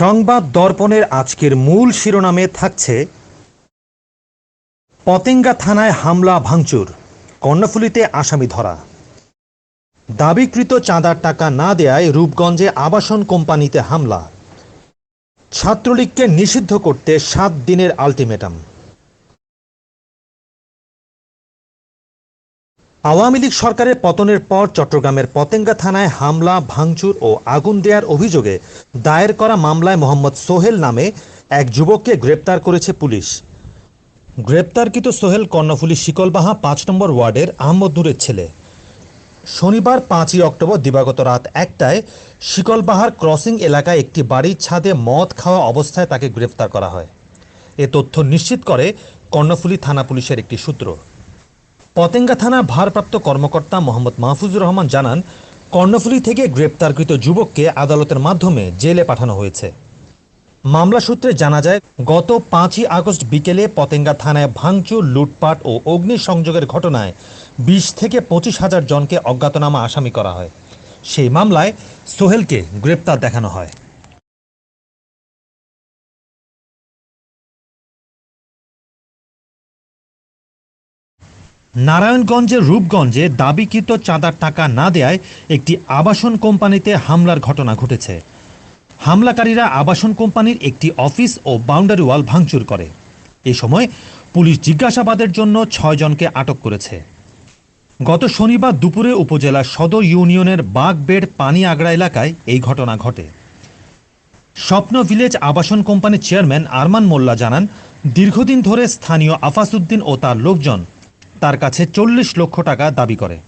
সংবাদ দর্পণের আজকের মূল শিরোনামে থাকছে পতেঙ্গা থানায় হামলা ভাঙচুর, কর্ণফুলিতে আসামি ধরা। দাবিকৃত চাঁদার টাকা না দেয়ায় রূপগঞ্জে আবাসন কোম্পানিতে হামলা। ছাত্রলীগকে নিষিদ্ধ করতে সাত দিনের আলটিমেটাম। আওয়ামী লীগ সরকারের পতনের পর চট্টগ্রামের পতেঙ্গা থানায় হামলা, ভাঙচুর ও আগুন দেওয়ার অভিযোগে দায়ের করা মামলায় মোহাম্মদ সোহেল নামে এক যুবককে গ্রেপ্তার করেছে পুলিশ। গ্রেপ্তারকৃত সোহেল কর্ণফুলী শিকলবাহা পাঁচ নম্বর ওয়ার্ডের আহমদ নূরের ছেলে। শনিবার পাঁচই অক্টোবর দিবাগত রাত একটায় শিকলবাহার ক্রসিং এলাকায় একটি বাড়ির ছাদে মদ খাওয়া অবস্থায় তাকে গ্রেপ্তার করা হয়। এ তথ্য নিশ্চিত করে কর্ণফুলী থানা পুলিশের একটি সূত্র। পতেঙ্গা থানার ভারপ্রাপ্ত কর্মকর্তা মোহাম্মদ মাহফুজুর রহমান জানান, কর্ণফুলী থেকে গ্রেপ্তারকৃত যুবককে আদালতের মাধ্যমে জেলে পাঠানো হয়েছে। মামলা সূত্রে জানা যায়, গত পাঁচই আগস্ট বিকেলে পতেঙ্গা থানায় ভাঙচুর, লুটপাট ও অগ্নিসংযোগের ঘটনায় বিশ থেকে পঁচিশ হাজার জনকে অজ্ঞাতনামা আসামি করা হয়। সেই মামলায় সোহেলকে গ্রেপ্তার দেখানো হয়। নারায়ণগঞ্জের রূপগঞ্জে দাবিকৃত চাঁদার টাকা না দেয়ায় একটি আবাসন কোম্পানিতে হামলার ঘটনা ঘটেছে। হামলাকারীরা আবাসন কোম্পানির একটি অফিস ও বাউন্ডারি ওয়াল ভাঙচুর করে। এ সময় পুলিশ জিজ্ঞাসাবাদের জন্য ছয়জনকে আটক করেছে। গত শনিবার দুপুরে উপজেলা সদর ইউনিয়নের বাগবেড় পানি আগড়া এলাকায় এই ঘটনা ঘটে। স্বপ্ন ভিলেজ আবাসন কোম্পানির চেয়ারম্যান আরমান মোল্লা জানান, দীর্ঘদিন ধরে স্থানীয় আফাসুদ্দিন ও তার লোকজন তার কাছে চল্লিশ লক্ষ টাকা দাবি করে।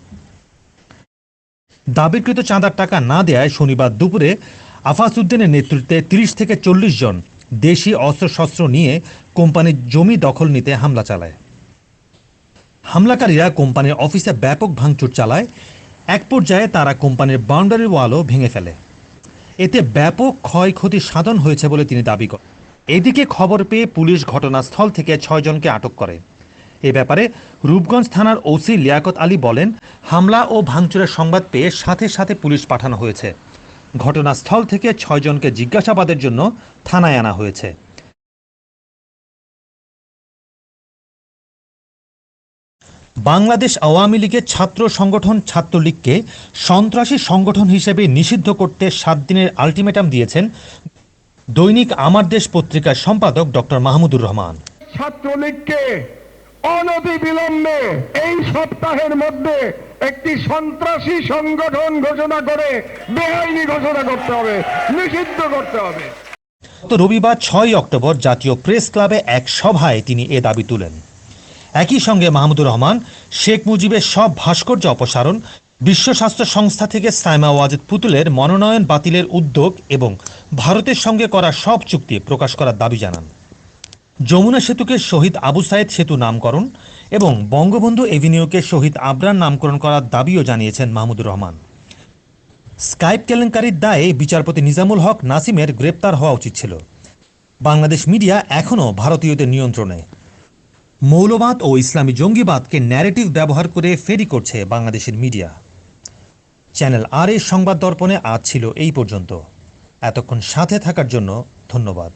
দাবিকৃত চাঁদার টাকা না দেয়ায় শনিবার দুপুরে আফাসুদ্দিনের নেতৃত্বে তিরিশ থেকে চল্লিশ জন দেশি অস্ত্রশস্ত্র নিয়ে কোম্পানির জমি দখল নিতে হামলা চালায়। হামলাকারীরা কোম্পানির অফিসে ব্যাপক ভাঙচুর চালায়। এক পর্যায়ে তারা কোম্পানির বাউন্ডারি ওয়ালও ভেঙে ফেলে। এতে ব্যাপক ক্ষয়ক্ষতি সাধন হয়েছে বলে তিনি দাবি করেন এদিকে খবর পেয়ে পুলিশ ঘটনাস্থল থেকে ছয়জনকে আটক করে। এ ব্যাপারে রূপগঞ্জ থানার ওসি লিয়াকত আলী বলেন, হামলা ও ভাঙচুরের সংবাদ পেয়ে সাথে সাথে পুলিশ পাঠানো হয়েছে। ঘটনাস্থল থেকে ছয়জনকে জিজ্ঞাসাবাদের জন্য থানায় আনা হয়েছে। বাংলাদেশ আওয়ামী লীগের ছাত্র সংগঠন ছাত্রলীগকে সন্ত্রাসী সংগঠন হিসেবে নিষিদ্ধ করতে সাত দিনের আলটিমেটাম দিয়েছেন দৈনিক আমার দেশ পত্রিকার সম্পাদক ডক্টর মাহমুদুর রহমান। ছাত্রলীগকে অনতি বিলম্বে এই সপ্তাহের মধ্যে একটি সন্ত্রাসী সংগঠন ঘোষণা করে বেআইনি ঘোষণা করতে হবে, নিষিদ্ধ করতে হবে। গত রবিবার ছয় অক্টোবর জাতীয় প্রেস ক্লাবে এক সভায় তিনি এ দাবি তুলেন। একই সঙ্গে মাহমুদুর রহমান, শেখ মুজিবের সব ভাস্কর্য অপসারণ, বিশ্ব স্বাস্থ্য সংস্থা থেকে সাইমা ওয়াজেদ পুতুলের মনোনয়ন বাতিলের উদ্যোগ এবং ভারতের সঙ্গে করা সব চুক্তি প্রকাশ করার দাবি জানান। যমুনা সেতুকে শহীদ আবু সাইদ সেতু নামকরণ এবং বঙ্গবন্ধু এভিনিউকে শহীদ আবরার নামকরণ করার দাবিও জানিয়েছেন মাহমুদুর রহমান। স্কাইপ কেলেঙ্কারির দায়ে বিচারপতি নিজামুল হক নাসিমের গ্রেপ্তার হওয়া উচিত ছিল। বাংলাদেশ মিডিয়া এখনও ভারতীয়দের নিয়ন্ত্রণে। মৌলবাদ ও ইসলামী জঙ্গিবাদকে ন্যারেটিভ ব্যবহার করে ফেরি করছে বাংলাদেশের মিডিয়া। চ্যানেল আর এর সংবাদ দর্পণে আজ ছিল এই পর্যন্ত। এতক্ষণ সাথে থাকার জন্য ধন্যবাদ।